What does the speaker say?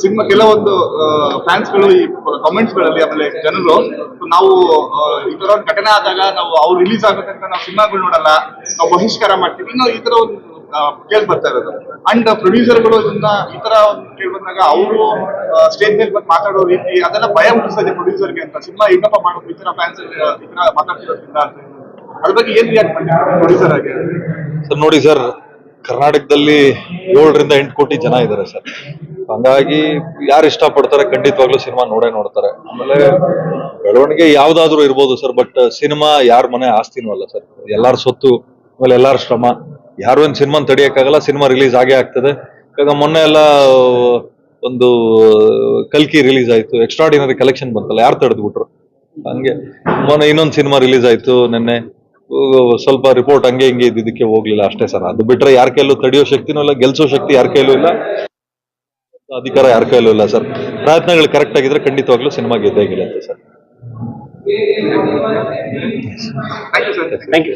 Cinema ಕೆಲವೊಂದು ಫ್ಯಾನ್ಸ್ಗಳು ಈ ಕಾಮೆಂಟ್ಸ್ಗಳಲ್ಲಿ ಆಮೇಲೆ ಜನರು, ನಾವು ಈ ತರ ಒಂದು ಘಟನೆ ಆದಾಗ ನಾವು ಅವ್ರು ರಿಲೀಸ್ ಆಗೋ ತನಕ ನಾವು ಸಿನಿಮಾಗಳು ನೋಡಲ್ಲ, ನಾವು ಬಹಿಷ್ಕಾರ ಮಾಡ್ತೀವಿ ನಾವು ಈ ತರ ಒಂದು ಕೇಳಿ ಬರ್ತಾ ಇರೋದು. ಅಂಡ್ ಪ್ರೊಡ್ಯೂಸರ್ಗಳು ಇದನ್ನ ಈ ತರ ಒಂದು ಕೇಳಿ ಬಂದಾಗ ಅವರು ಸ್ಟೇಜ್ ಮೇಲೆ ಬಂದು ಮಾತಾಡೋ ರೀತಿ, ಅದೆಲ್ಲ ಭಯ ಹುಟ್ಟಿಸ್ತದೆ ಪ್ರೊಡ್ಯೂಸರ್ಗೆ ಅಂತ. ಸಿನಿಮಾ ಇನ್ನಪ್ಪ ಮಾಡೋದು ಈ ತರ ಫ್ಯಾನ್ಸ್ ಈ ತರ ಮಾತಾಡ್ತಿರೋದ್ರಿಂದ. ಅದ್ರ ಬಗ್ಗೆ ಏನ್ ರಿಯಾಕ್ಟ್ ಮಾಡಿದ್ರು ಪ್ರೊಡ್ಯೂಸರ್ ಆಗಿ? ಸರ್, ನೋಡಿ ಸರ್, ಕರ್ನಾಟಕದಲ್ಲಿ ಏಳರಿಂದ ಎಂಟು ಕೋಟಿ ಜನ ಇದ್ದಾರೆ ಸರ್. ಹಂಗಾಗಿ ಯಾರು ಇಷ್ಟಪಡ್ತಾರೆ ಖಂಡಿತವಾಗ್ಲೂ ಸಿನಿಮಾ ನೋಡೇ ನೋಡ್ತಾರೆ. ಆಮೇಲೆ ಬೆಳವಣಿಗೆ ಯಾವ್ದಾದ್ರು ಇರ್ಬೋದು ಸರ್ ಬಟ್ ಸಿನಿಮಾ ಯಾರ ಮನೆ ಆಸ್ತಿನೂ ಅಲ್ಲ ಸರ್. ಎಲ್ಲಾರ ಸೊತ್ತು, ಆಮೇಲೆ ಎಲ್ಲಾರ ಶ್ರಮ. ಯಾರು ಒಂದು ಸಿನಿಮಾ ತಡಿಯಕ್ಕಾಗಲ್ಲ, ಸಿನಿಮಾ ರಿಲೀಸ್ ಆಗೇ ಆಗ್ತದೆ. ಈಗ ಮೊನ್ನೆ ಎಲ್ಲ, ಒಂದು ಕಲ್ಕಿ ರಿಲೀಸ್ ಆಯ್ತು. ಎಕ್ಸ್ಟ್ರಾಡಿನರಿ ಕಲೆಕ್ಷನ್ ಬಂತಲ್ಲ, ಯಾರು ತಡೆದ್ಬಿಟ್ರು? ಹಂಗೆ. ಮೊನ್ನೆ ಇನ್ನೊಂದು ಸಿನಿಮಾ ರಿಲೀಸ್ ಆಯ್ತು ನಿನ್ನೆ. ಸ್ವಲ್ಪ ರಿಪೋರ್ಟ್ ಹಂಗೆ ಹಿಂಗೆ ಇದ್ದಿದ್ದಕ್ಕೆ ಹೋಗ್ಲಿಲ್ಲ ಅಷ್ಟೇ ಸರ್. ಅದು ಬಿಟ್ರೆ ಯಾರ ಕೈಲೂ ತಡೆಯೋ ಶಕ್ತಿನೂ ಇಲ್ಲ, ಗೆಲ್ಸೋ ಶಕ್ತಿ ಯಾರ ಕೈಲೂ ಇಲ್ಲ. ಅಧಿಕಾರ ಯಾರ ಕೈಲೂ ಇಲ್ಲ ಸರ್. ಪ್ರಯತ್ನಗಳು ಕರೆಕ್ಟ್ ಆಗಿದ್ರೆ ಖಂಡಿತವಾಗ್ಲೂ ಸಿನಿಮಾ ಗೆದ್ದೇ ಗೆಲ್ಲುತ್ತೆ sir. Thank you sir thank you